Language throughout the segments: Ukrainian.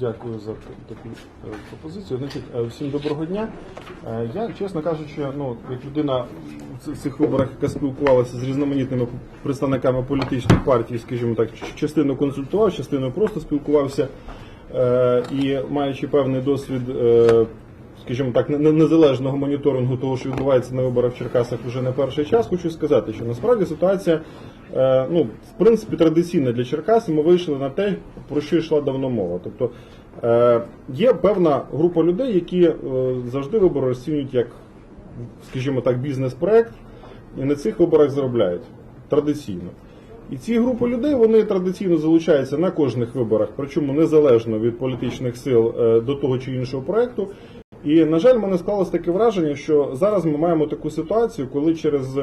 Дякую за таку е, пропозицію. Значить, е, всім доброго дня. Е, Я, чесно кажучи, ну як людина в цих виборах, яка спілкувалася з різноманітними представниками політичних партій, скажімо так, частину консультував, частину просто спілкувався. І маючи певний досвід, скажімо так, не- не- незалежного моніторингу того, що відбувається на виборах в Черкасах вже не перший час, хочу сказати, що насправді ситуація, е, ну, в принципі, традиційна для Черкас, ми вийшли на те, про що йшла давно мова. Тобто е, є певна група людей, які е, завжди вибори розцінюють як, скажімо так, бізнес-проект, і на цих виборах заробляють традиційно. І ці групи людей вони традиційно залучаються на кожних виборах, причому незалежно від політичних сил до того чи іншого проекту. І, на жаль, мене склалось таке враження, що зараз ми маємо таку ситуацію, коли через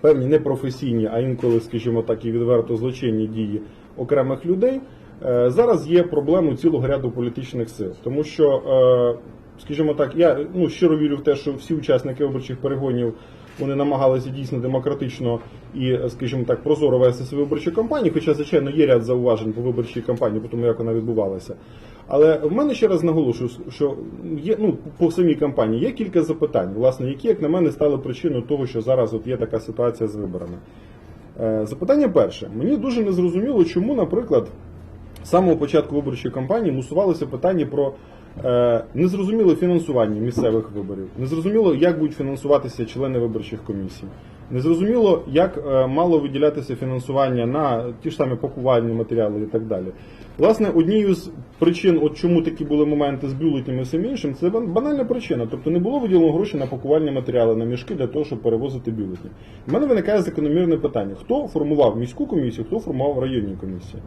певні непрофесійні, а інколи, скажімо так, і відверто злочинні дії окремих людей, е, зараз є проблемою цілого ряду політичних сил. Тому що, е, скажімо так, я ну, щиро вірю в те, що всі учасники виборчих перегонів вони намагалися дійсно демократично і, скажімо так, прозоро вести свою виборчу кампанію, хоча, звичайно, є ряд зауважень по виборчій кампанії, по тому, як вона відбувалася. Але в мене ще раз наголошую, що є ну по самій кампанії є кілька запитань, власне, які, як на мене, стали причиною того, що зараз от є така ситуація з виборами. Е, Запитання перше. Мені дуже незрозуміло, чому, наприклад, з самого початку виборчої кампанії мусувалося питання про е, незрозуміле фінансування місцевих виборів, незрозуміло, як будуть фінансуватися члени виборчих комісій. Незрозуміло, як е, мало виділятися фінансування на ті ж самі пакувальні матеріали і так далі. Власне, однією з причин, от чому такі були моменти з бюлетнями і всім іншим, це банальна причина. Тобто не було виділено гроші на пакувальні матеріали, на мішки для того, щоб перевозити бюлетні. У мене виникає закономірне питання: хто формував міську комісію, хто формував районні комісії?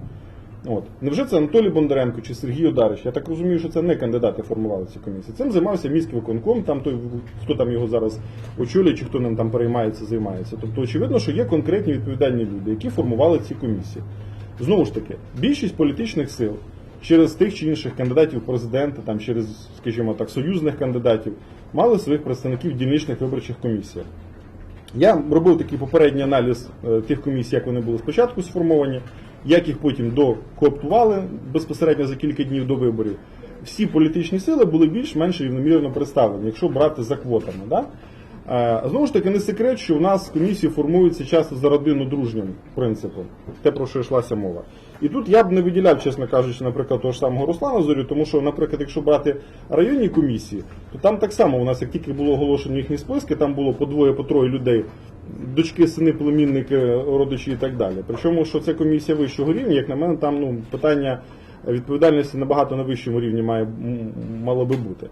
От. Невже це Анатолій Бондаренко чи Сергій Одарич? Я так розумію, що це не кандидати формували ці комісії. Цим займався міський виконком, там той, хто там його зараз очолює, чи хто ним там переймається, займається. Тобто, очевидно, що є конкретні відповідальні люди, які формували ці комісії. Знову ж таки, більшість політичних сил через тих чи інших кандидатів в президенти, там через, скажімо так, союзних кандидатів, мали своїх представників в дільничних виборчих комісіях. Я робив такий попередній аналіз е, тих комісій, як вони були спочатку сформовані, як їх потім докооптували безпосередньо за кілька днів до виборів. Всі політичні сили були більш-менш рівномірно представлені, якщо брати за квотами. Да? Е, Знову ж таки, не секрет, що у нас комісії формуються часто за родину дружнім принципом, те, про що йшлася мова. І тут я б не виділяв, чесно кажучи, наприклад, того ж самого Руслана Зорю, тому що, наприклад, якщо брати районні комісії, то там так само у нас, як тільки було оголошено їхні списки, там було по двоє, по троє людей, дочки, сини, племінники, родичі і так далі. Причому, що це комісія вищого рівня, як на мене, там ну, питання відповідальності набагато на вищому рівні має мало би бути.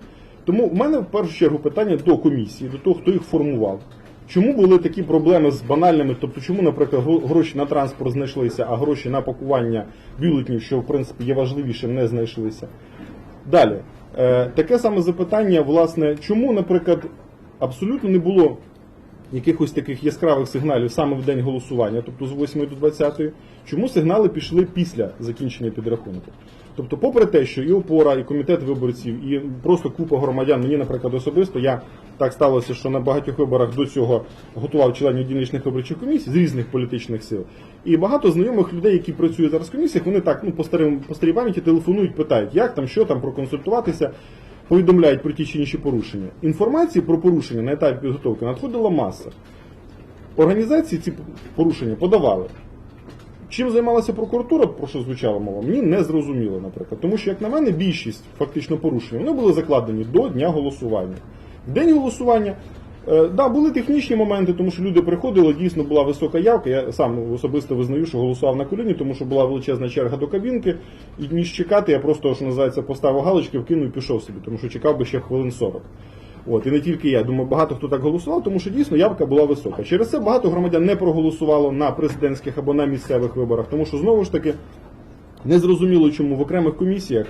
Тому в мене в першу чергу питання до комісії, до того, хто їх формував. Чому були такі проблеми з банальними? Тобто, чому, наприклад, гроші на транспорт знайшлися, а гроші на пакування бюлетнів, що в принципі є важливішим, не знайшлися? Далі, е, таке саме запитання, власне, чому, наприклад, абсолютно не було якихось таких яскравих сигналів саме в день голосування, тобто з 8 до 20, чому сигнали пішли після закінчення підрахунку? Тобто, попри те, що і опора, і комітет виборців, і просто купа громадян, мені, наприклад, особисто, я так сталося, що на багатьох виборах до цього готував членів дільничних виборчих комісій з різних політичних сил. І багато знайомих людей, які працюють зараз в комісіях, вони так ну по старим по старій пам'яті телефонують, питають, як там, що там, проконсультуватися повідомляють про ті чи інші порушення. Інформації про порушення на етапі підготовки надходила маса. Організації ці порушення подавали. Чим займалася прокуратура, про що звучала мова, мені не зрозуміло, наприклад. Тому що, як на мене, більшість фактично порушень вони були закладені до дня голосування. В день голосування да, були технічні моменти, тому що люди приходили, дійсно була висока явка. Я сам особисто визнаю, що голосував на коліні, тому що була величезна черга до кабінки. І ніж чекати, я просто, що називається, поставив галочки, вкинув і пішов собі, тому що чекав би ще хвилин 40. От, і не тільки я. Думаю, багато хто так голосував, тому що дійсно явка була висока. Через це багато громадян не проголосувало на президентських або на місцевих виборах, тому що знову ж таки незрозуміло, чому в окремих комісіях е,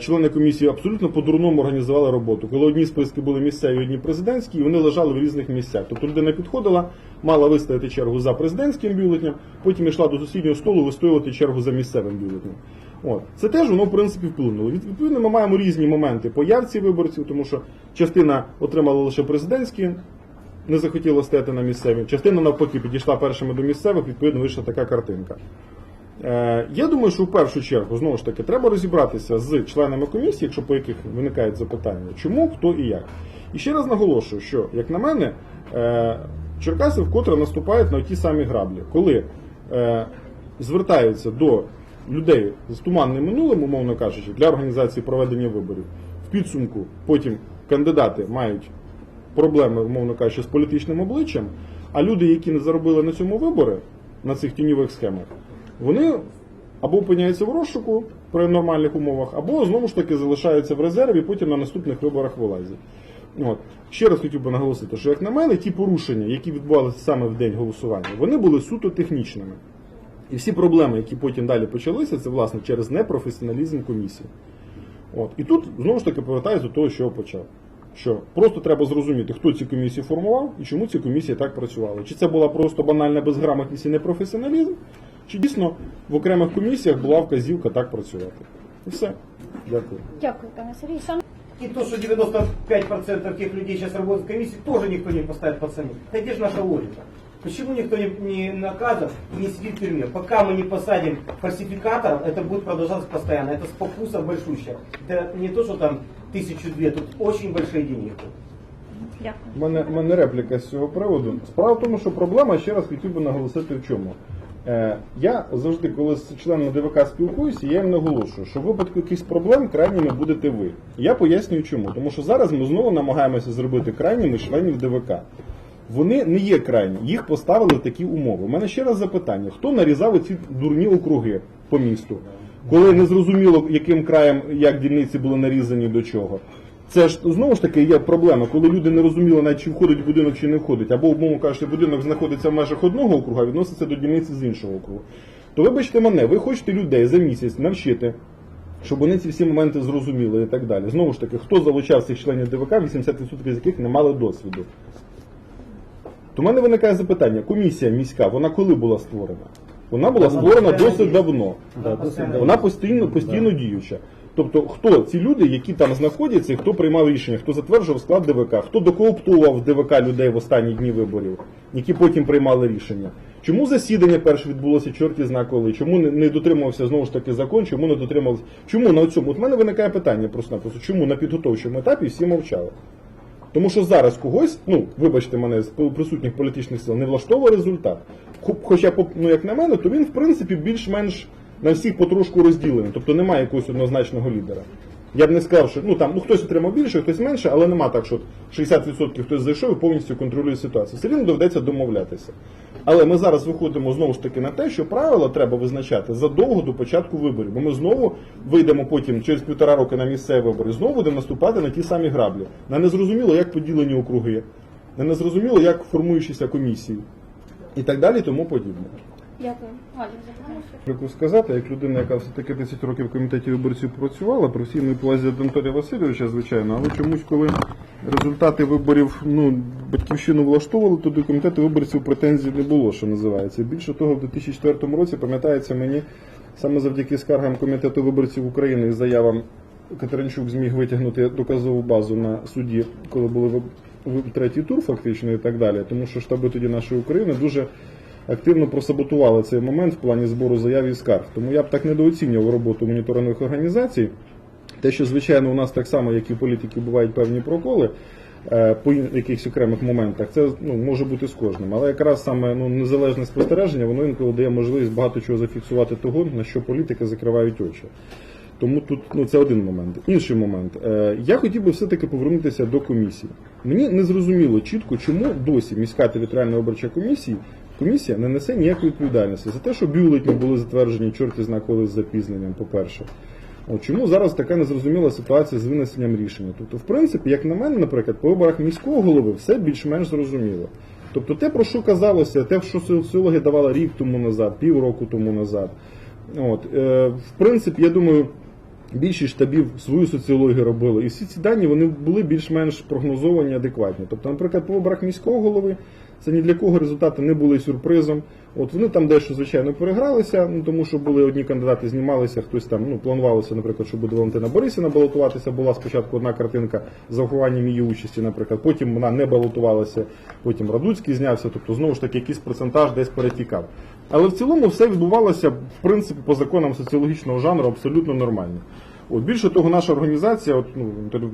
члени комісії абсолютно по-дурному організували роботу. Коли одні списки були місцеві, одні президентські, і вони лежали в різних місцях. Тобто людина підходила, мала вистояти чергу за президентським бюлетнем, потім йшла до сусіднього столу вистоювати чергу за місцевим бюлетнем. От. Це теж воно в принципі вплинуло. Відповідно, ми маємо різні моменти по явці виборців, тому що частина отримала лише президентські, не захотіла стояти на місцеві, частина навпаки підійшла першими до місцевих, відповідно вийшла така картинка. Е, Я думаю, що в першу чергу знову ж таки треба розібратися з членами комісії, якщо по яких виникають запитання, чому, хто і як. І ще раз наголошую, що як на мене, е, Черкаси вкотре наступають на ті самі граблі, коли е, звертаються до людей з туманним минулим, умовно кажучи, для організації проведення виборів. В підсумку потім кандидати мають проблеми, умовно кажучи, з політичним обличчям, а люди, які не заробили на цьому вибори, на цих тіньових схемах, вони або опиняються в розшуку при нормальних умовах, або знову ж таки залишаються в резерві, потім на наступних виборах вилазять. От. Ще раз хотів би наголосити, що як на мене, ті порушення, які відбувалися саме в день голосування, вони були суто технічними. І всі проблеми, які потім далі почалися, це власне через непрофесіоналізм комісії. От. І тут знову ж таки повертаюся до того, що я почав. Що просто треба зрозуміти, хто ці комісії формував і чому ці комісії так працювали. Чи це була просто банальна безграмотність і непрофесіоналізм, чи дійсно в окремих комісіях була вказівка так працювати. І все. Дякую. Дякую, пане Сергій. Сам И то, что 95% тех людей сейчас работают в комиссии, тоже никто не поставит под сомнение. Это где же наша логика? Почему никто не, не наказан и не сидит в тюрьме? Пока мы не посадим фальсификаторов, это будет продолжаться постоянно. Это спокуса большущая. Это не то, что там тысячу-две, тут очень большие деньги. дякую. У мене, у мене репліка з цього приводу. Справа в тому, що проблема, ще раз хотів би наголосити в чому. Е, я завжди, коли з членами ДВК спілкуюся, я їм наголошую, що в випадку якихось проблем крайніми будете ви. Я пояснюю чому. Тому що зараз ми знову намагаємося зробити крайніми членів ДВК. Вони не є крайні, їх поставили в такі умови. У мене ще раз запитання: хто нарізав ці дурні округи по місту, коли не зрозуміло, яким краєм як дільниці були нарізані до чого. Це ж знову ж таки є проблема, коли люди не розуміли, навіть чи входить в будинок, чи не входить, або, умовно кажучи, будинок знаходиться в межах одного округа, а відноситься до дільниці з іншого округу. То вибачте мене, ви хочете людей за місяць навчити, щоб вони ці всі моменти зрозуміли і так далі. Знову ж таки, хто залучав цих членів ДВК, 80% з яких не мали досвіду. То в мене виникає запитання: комісія міська, вона коли була створена? Вона була створена досить давно. Вона постійно постійно діюча. Тобто, хто ці люди, які там знаходяться, і хто приймав рішення, хто затверджував склад ДВК, хто докооптував ДВК людей в останні дні виборів, які потім приймали рішення. Чому засідання перше відбулося чорті зна коли? Чому не, дотримувався знову ж таки закон? Чому не дотримався? Чому на цьому? От в мене виникає питання просто-напросто. Чому на підготовчому етапі всі мовчали? Тому що зараз когось, ну вибачте мене, з присутніх політичних сил не влаштовує результат. Хоча, ну як на мене, то він в принципі більш-менш на всіх потрошку розділений, тобто немає якогось однозначного лідера. Я б не сказав, що ну там ну хтось отримав більше, хтось менше, але нема так, що 60% хтось зайшов і повністю контролює ситуацію. Все рівно доведеться домовлятися. Але ми зараз виходимо знову ж таки на те, що правила треба визначати задовго до початку виборів. Бо ми знову вийдемо потім через півтора роки на місцеві вибори, знову будемо наступати на ті самі граблі. На незрозуміло, як поділені округи, на незрозуміло, як формуючіся комісії і так далі, тому подібне. Дякую. Запитання? Хочу сказати, як людина, яка все-таки 10 років в комітеті виборців працювала, при всій моїй повазі до Анатолія Васильовича, звичайно, але чомусь, коли результати виборів ну, батьківщину влаштовували, то до комітету виборців претензій не було, що називається. Більше того, в 2004 році, пам'ятається мені, саме завдяки скаргам комітету виборців України і заявам Катеринчук зміг витягнути доказову базу на суді, коли були третій тур, фактично, і так далі. Тому що штаби тоді нашої України дуже активно просаботували цей момент в плані збору заяв і скарг. Тому я б так недооцінював роботу моніторингових організацій. Те, що звичайно у нас так само, як і в політики, бувають певні проколи е, по якихось окремих моментах, це ну, може бути з кожним. Але якраз саме ну, незалежне спостереження, воно інколи дає можливість багато чого зафіксувати того, на що політики закривають очі. Тому тут ну, це один момент. Інший момент. Е, я хотів би все-таки повернутися до комісії. Мені не зрозуміло чітко, чому досі міська територіальна виборча комісія, комісія не несе ніякої відповідальності за те, що бюлетні були затверджені чорті зна з запізненням, по-перше. От чому зараз така незрозуміла ситуація з винесенням рішення? Тобто, в принципі, як на мене, наприклад, по виборах міського голови все більш-менш зрозуміло. Тобто те, про що казалося, те, що соціологи давали рік тому назад, півроку тому назад. От, е, в принципі, я думаю, більшість штабів свою соціологію робили, і всі ці дані вони були більш-менш прогнозовані, адекватні. Тобто, наприклад, по виборах міського голови це ні для кого результати не були сюрпризом. От вони там дещо, звичайно, перегралися, ну тому що були одні кандидати, знімалися, хтось там ну планувалося, наприклад, що буде Валентина Борисівна балотуватися. Була спочатку одна картинка з урахуванням її участі, наприклад. Потім вона не балотувалася, потім Радуцький знявся. Тобто, знову ж таки, якийсь процентаж десь перетікав. Але в цілому все відбувалося в принципі по законам соціологічного жанру абсолютно нормально. От більше того, наша організація, от ну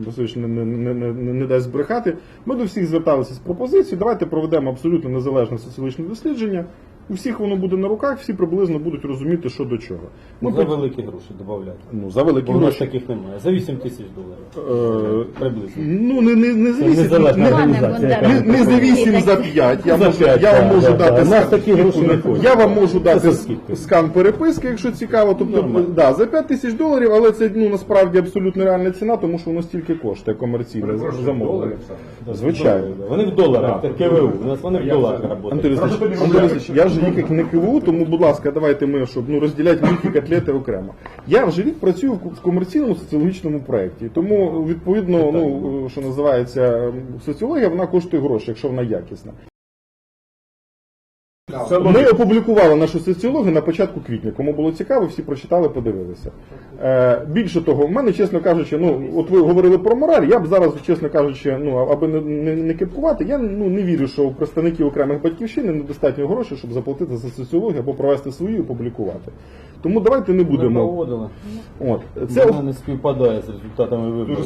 Васильович не, не, не, не, не дасть збрехати. Ми до всіх зверталися з пропозицією. Давайте проведемо абсолютно незалежне соціологічне дослідження. У всіх воно буде на руках, всі приблизно будуть розуміти, що до чого. Ми За пот- великі гроші додати. ну, за великі Бо в нас гроші. таких немає. За 8 тисяч доларів. Е, Приблизно. Ну, не, не, не за Це 8, незалежна не, організація. не, не за 8, за 5. Я, За можу, п'ять, я вам да, можу да, дати да. У нас скан- такі гроші не ходять. Я вам можу дати скільки? скан переписки, якщо цікаво. Тобто, Нормально. да, за 5 тисяч доларів, але це ну, насправді абсолютно реальна ціна, тому що воно стільки коштує комерційне замовлення. Звичайно. Вони в доларах, КВУ. У нас вони в доларах працюють. Я ж рік не КВУ, тому, будь ласка, давайте ми, щоб ну, розділяти міф котлети окремо. Я вже рік працюю в в комерційному соціологічному проєкті, тому, відповідно, ну, що називається, соціологія, вона коштує гроші, якщо вона якісна. Ми опублікували нашу соціологію на початку квітня. Кому було цікаво, всі прочитали, подивилися. Е, більше того, в мене, чесно кажучи, ну от ви говорили про мораль. Я б зараз, чесно кажучи, ну аби не, не, не кипкувати, я ну не вірю, що у представників окремих батьківщин недостатньо грошей, щоб заплатити за соціологію або провести свою і опублікувати. Тому давайте не Ми будемо. проводили. От це не співпадає з результатами виборів.